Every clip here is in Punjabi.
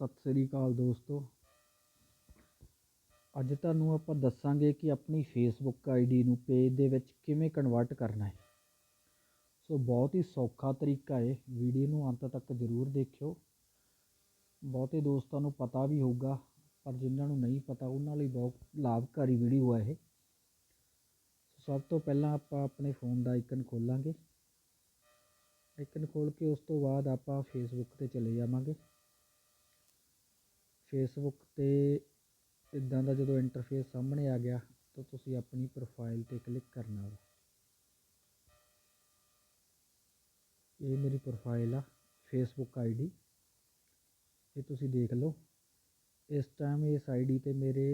ਸਤਿ ਸ੍ਰੀ ਅਕਾਲ ਦੋਸਤੋ। ਅੱਜ ਤੁਹਾਨੂੰ ਆਪਾਂ ਦੱਸਾਂਗੇ ਕਿ ਆਪਣੀ ਫੇਸਬੁੱਕ ਆਈਡੀ ਨੂੰ ਪੇਜ ਦੇ ਵਿੱਚ ਕਿਵੇਂ ਕਨਵਰਟ ਕਰਨਾ ਹੈ। ਸੋ ਬਹੁਤ ਹੀ ਸੌਖਾ ਤਰੀਕਾ ਹੈ। ਵੀਡੀਓ ਨੂੰ ਅੰਤ ਤੱਕ ਜ਼ਰੂਰ ਦੇਖਿਓ। ਬਹੁਤੇ ਦੋਸਤਾਂ ਨੂੰ ਪਤਾ ਵੀ ਹੋਊਗਾ, ਪਰ ਜਿਨ੍ਹਾਂ ਨੂੰ ਨਹੀਂ ਪਤਾ, ਉਹਨਾਂ ਲਈ ਬਹੁਤ ਲਾਭਕਾਰੀ ਵੀਡੀਓ ਹੈ ਇਹ। ਸਭ ਤੋਂ ਪਹਿਲਾਂ ਆਪਾਂ ਆਪਣੇ ਫੋਨ ਦਾ ਆਈਕਨ ਖੋਲਾਂਗੇ। ਆਈਕਨ ਖੋਲ ਕੇ ਉਸ ਤੋਂ ਬਾਅਦ ਆਪਾਂ ਫੇਸਬੁੱਕ ਤੇ ਚਲੇ ਜਾਵਾਂਗੇ। ਫੇਸਬੁੱਕ ਤੇ ਇੱਦਾਂ ਦਾ ਜਦੋਂ ਇੰਟਰਫੇਸ ਸਾਹਮਣੇ ਆ ਗਿਆ, ਤਾਂ ਤੁਸੀਂ ਆਪਣੀ ਪ੍ਰੋਫਾਈਲ ਤੇ ਕਲਿੱਕ ਕਰਨਾ ਹੈ ਇਹ ਮੇਰੀ ਪ੍ਰੋਫਾਈਲ ਆ ਫੇਸਬੁੱਕ ਆਈਡੀ ਇਹ ਤੁਸੀਂ ਦੇਖ ਲਓ। ਇਸ ਟਾਈਮ ਇਸ ਆਈਡੀ ਤੇ ਮੇਰੇ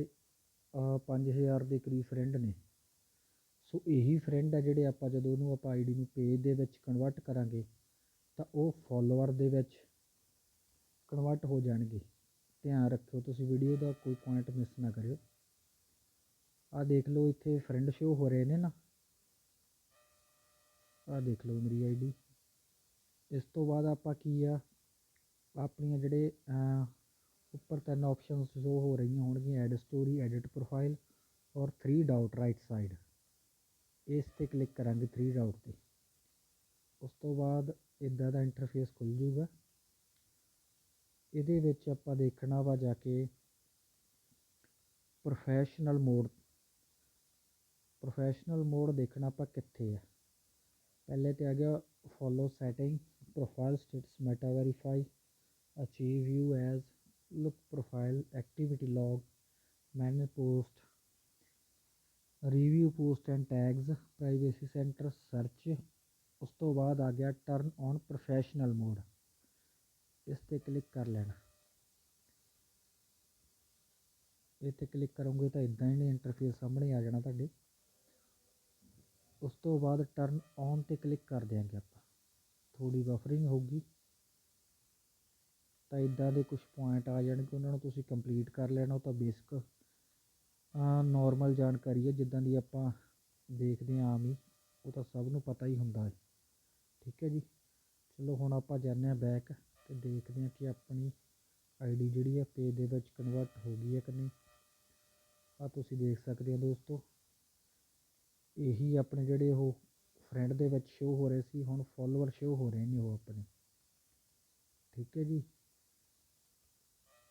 5000 ਦੇ ਕਰੀਬ ਫਰੈਂਡ ਨੇ। ਸੋ ਇਹੀ ਫਰੈਂਡ ਆ ਜਿਹੜੇ ਆਪਾਂ ਜਦੋਂ ਉਹਨੂੰ ਆਪਾਂ ਆਈਡੀ ਨੂੰ ਪੇਜ ਦੇ ਵਿੱਚ ਕਨਵਰਟ ਕਰਾਂਗੇ, ਤਾਂ ਉਹ ਫੋਲੋਅਰ ਦੇ ਵਿੱਚ ਕਨਵਰਟ ਹੋ ਜਾਣਗੇ। ਧਿਆਨ ਰੱਖਿਓ, ਤੁਸੀਂ ਵੀਡੀਓ ਦਾ ਕੋਈ ਪੁਆਇੰਟ ਮਿਸ ਨਾ ਕਰਿਓ। ਆ ਦੇਖ ਲਓ, ਇੱਥੇ ਫਰੈਂਡ ਸ਼ੋ ਹੋ ਰਹੇ ਨੇ ਨਾ। ਆ ਦੇਖ ਲਓ ਮੇਰੀ ਆਈਡੀ ਇਸ ਤੋਂ ਬਾਅਦ ਆਪਾਂ ਕੀ ਆ, ਆਪਣੀਆਂ ਜਿਹੜੇ ਉੱਪਰ ਤਿੰਨ ਆਪਸ਼ਨਸ ਸ਼ੋ ਹੋ ਰਹੀਆਂ ਹੋਣਗੀਆਂ ਐਡ ਸਟੋਰੀ ਐਡਿਟ ਪ੍ਰੋਫਾਈਲ ਔਰ 3 ਡਾਊਟ ਰਾਈਟ ਸਾਈਡ ਇਸ ਤੇ ਕਲਿੱਕ ਕਰਾਂਗੇ 3 ਡਾਊਟ ਤੇ। ਉਸ ਤੋਂ ਬਾਅਦ ਇਦਾਂ ਦਾ ਇੰਟਰਫੇਸ ਖੁੱਲ ਜੂਗਾ ਇਹਦੇ ਵਿੱਚ ਆਪਾਂ ਦੇਖਣਾ ਵਾ ਜਾ ਕੇ ਪ੍ਰੋਫੈਸ਼ਨਲ ਮੋਡ ਪ੍ਰੋਫੈਸ਼ਨਲ ਮੋਡ ਦੇਖਣਾ ਆਪਾਂ ਕਿੱਥੇ ਆ। ਪਹਿਲੇ ਤੇ ਆ ਗਿਆ follow setting profile status Meta verify achieve you as look profile activity log manage post review post and tags privacy center search ਉਸ ਤੋਂ ਬਾਅਦ ਆ ਗਿਆ ਟਰਨ ਔਨ ਪ੍ਰੋਫੈਸ਼ਨਲ ਮੋਡ ਇਸ ਤੇ ਕਲਿੱਕ ਕਰ ਲੈਣਾ। ਇਹ ਤੇ ਕਲਿੱਕ ਕਰੋਗੇ ਤਾਂ ਇਦਾਂ ਹੀ ਨੇ ਇੰਟਰਫੇਸ ਸਾਹਮਣੇ ਆ ਜਾਣਾ ਤੁਹਾਡੇ। ਉਸ ਤੋਂ ਬਾਅਦ ਟਰਨ ਔਨ ਤੇ ਕਲਿੱਕ ਕਰ ਦਿਆਂਗੇ ਆਪਾਂ। ਥੋੜੀ ਬਫਰਿੰਗ ਹੋਊਗੀ। ਤਾਂ ਇਦਾਂ ਦੇ ਕੁਝ ਪੁਆਇੰਟ ਆ ਜਾਣਗੇ, ਉਹਨਾਂ ਨੂੰ ਤੁਸੀਂ ਕੰਪਲੀਟ ਕਰ ਲੈਣਾ, ਉਹ ਤਾਂ ਬੇਸਿਕ ਨਾਰਮਲ ਜਾਣਕਾਰੀ ਹੈ, ਜਿੱਦਾਂ ਦੀ ਆਪਾਂ ਦੇਖਦੇ ਆਂ ਆਮ ਹੀ, ਉਹ ਤਾਂ ਸਭ ਨੂੰ ਪਤਾ ਹੀ ਹੁੰਦਾ ਹੈ। ਠੀਕ ਹੈ ਜੀ। ਚਲੋ ਹੁਣ ਆਪਾਂ ਜਾਂਦੇ ਹਾਂ ਬੈਕ ਤੇ ਦੇਖਦੇ ਹਾਂ ਕਿ ਆਪਣੀ ਆਈਡੀ ਜਿਹੜੀ ਹੈ ਪੇਜ ਦੇ ਵਿੱਚ ਕਨਵਰਟ ਹੋ ਗਈ ਹੈ ਕਿ ਨਹੀਂ। ਆ ਤੁਸੀਂ ਦੇਖ ਸਕਦੇ ਹੋ ਦੋਸਤੋ। ਇਹੀ ਆਪਣੇ ਜਿਹੜੇ ਉਹ ਫਰੈਂਡ ਦੇ ਵਿੱਚ ਸ਼ੋ ਹੋ ਰਹੇ ਸੀ, ਹੁਣ ਫੋਲੋਅਰ ਸ਼ੋ ਹੋ ਰਹੇ ਨੇ ਉਹ ਆਪਣੇ। ਠੀਕ ਹੈ ਜੀ?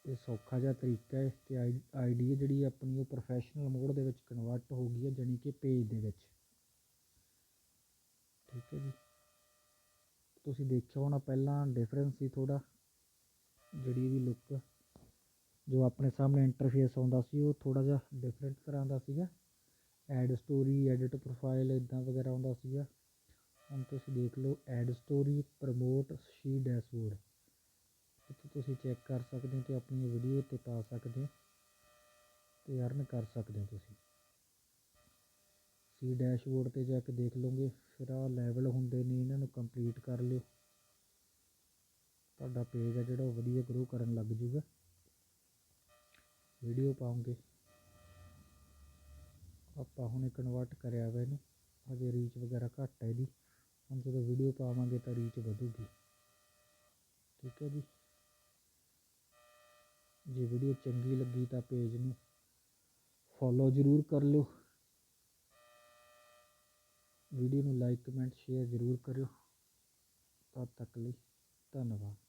ਇਹ ਸੌਖਾ ਜਿਹਾ ਤਰੀਕਾ ਹੈ ਤੇ ਆਈਡੀ ਜਿਹੜੀ ਆਪਣੀ ਉਹ ਪ੍ਰੋਫੈਸ਼ਨਲ ਮੋਡ ਦੇ ਵਿੱਚ ਕਨਵਰਟ ਹੋ ਗਈ ਹੈ ਜਾਨੀ ਕਿ ਪੇਜ ਦੇ ਵਿੱਚ। ਠੀਕ ਹੈ ਜੀ? ਤੁਸੀਂ ਦੇਖਿਆ ਹੋਣਾ ਪਹਿਲਾਂ ਡਿਫਰੈਂਸ ਸੀ ਥੋੜਾ ਜਿਹੜੀ ਇਹਦੀ ਲੁੱਕ ਜੋ ਆਪਣੇ ਸਾਹਮਣੇ ਇੰਟਰਫੇਸ ਆਉਂਦਾ ਸੀ, ਉਹ ਥੋੜਾ ਜਿਹਾ ਡਿਫਰੈਂਟ ਤਰ੍ਹਾਂ ਦਾ ਸੀਗਾ। ਐਡ ਸਟੋਰੀ ਐਡਿਟ ਪ੍ਰੋਫਾਈਲ ਇਦਾਂ ਵਗੈਰਾ ਆਉਂਦਾ ਸੀਗਾ। ਹੁਣ ਤੁਸੀਂ ਦੇਖ ਲਓ ਐਡ ਸਟੋਰੀ ਪ੍ਰਮੋਟ ਸ਼ੀ ਡੈਸ਼ਬੋਰਡ ਇੱਥੇ ਤੁਸੀਂ ਚੈੱਕ ਕਰ ਸਕਦੇ ਹੋ ਤੇ ਆਪਣੀ ਵੀਡੀਓ ਤੇ ਪਾ ਸਕਦੇ ਹੋ ਤੇ ਅਰਨ ਕਰ ਸਕਦੇ ਹੋ ਤੁਸੀਂ। ਸੀ ਡੈਸ਼ਬੋਰਡ ਤੇ ਜਾ ਕੇ ਦੇਖ ਲਓਗੇ, ਫਿਰ ਆ ਲੈਵਲ ਹੁੰਦੇ ਨੇ, ਇਹਨਾਂ ਨੂੰ ਕੰਪਲੀਟ ਕਰ ਲਿਓ। ਤੁਹਾਡਾ ਪੇਜ ਆ ਜਿਹੜਾ, ਉਹ ਵਧੀਆ ਗਰੋ ਕਰਨ ਲੱਗ ਜੂਗਾ। ਵੀਡੀਓ ਪਾਉਂਗੇ। ਆਪਾਂ ਹੁਣੇ ਕਨਵਰਟ ਕਰਿਆ ਵਾ ਇਹਨੂੰ। ਅਜੇ ਰੀਚ ਵਗੈਰਾ ਘੱਟ ਹੈ ਇਹਦੀ। ਹੁਣ ਜਦੋਂ ਵੀਡੀਓ ਪਾਵਾਂਗੇ ਤਾਂ ਰੀਚ ਵਧੂਗੀ। ਠੀਕ ਹੈ ਜੀ? ਜੇ ਵੀਡੀਓ ਚੰਗੀ ਲੱਗੀ ਤਾਂ ਪੇਜ ਨੂੰ ਫੋਲੋ ਜ਼ਰੂਰ ਕਰ ਲਿਓ। ਵੀਡੀਓ ਨੂੰ ਲਾਈਕ ਕਮੈਂਟ ਸ਼ੇਅਰ ਜ਼ਰੂਰ ਕਰਿਓ। ਤਦ ਤੱਕ ਲਈ ਧੰਨਵਾਦ।